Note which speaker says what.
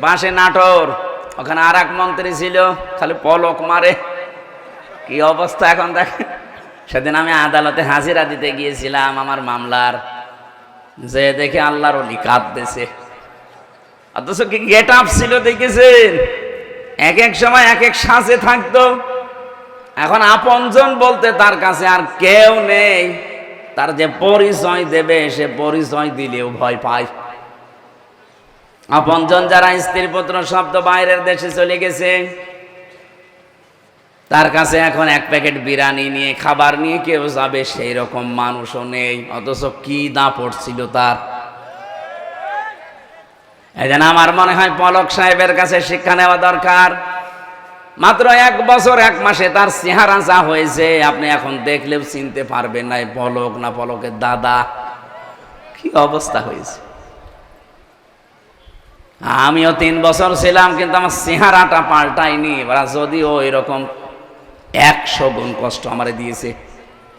Speaker 1: পাশে নাটোর, ওখানে আর এক মন্ত্রী ছিল, খালি পলক মারে। কি অবস্থা এখন দেখেন? সেদিন আমি আদালতে হাজিরা দিতে গিয়েছিলাম আমার মামলার। যে দেখে আল্লাহর অলি কাঁদতেছে। অথচ কি গেট আপ ছিল দেখেছেন? এক এক সময় এক এক সাজে থাকতো। এখন আপনজন বলতে তার কাছে আর কেউ নেই। তার যে পরিচয় দেবে, সে পরিচয় দিলেও ভয় পায়। আপনজন যারা স্ত্রী পুত্র শব্দ বাইরের দেশে চলে গেছে, তার কাছে এখন এক প্যাকেট বিরিয়ানি নিয়ে, খাবার নিয়ে কেউ যাবে সেই রকম মানুষও নেই। অথচ কি দাপট ছিল তার। এই জন্য আমার মনে হয় পলক সাহেবের কাছে শিক্ষা নেওয়া দরকার। মাত্র এক বছর, এক মাসে তার চেহারা যা হয়েছে, আপনি এখন দেখলেও চিনতে পারবেন না পলক না পলকের দাদা। কি অবস্থা হয়েছে? আমিও তিন বছর ছিলাম, কিন্তু আমার চেহারাটা পাল্টায়নি। এবার যদিও এরকম একশো গুণ কষ্ট আমার দিয়েছে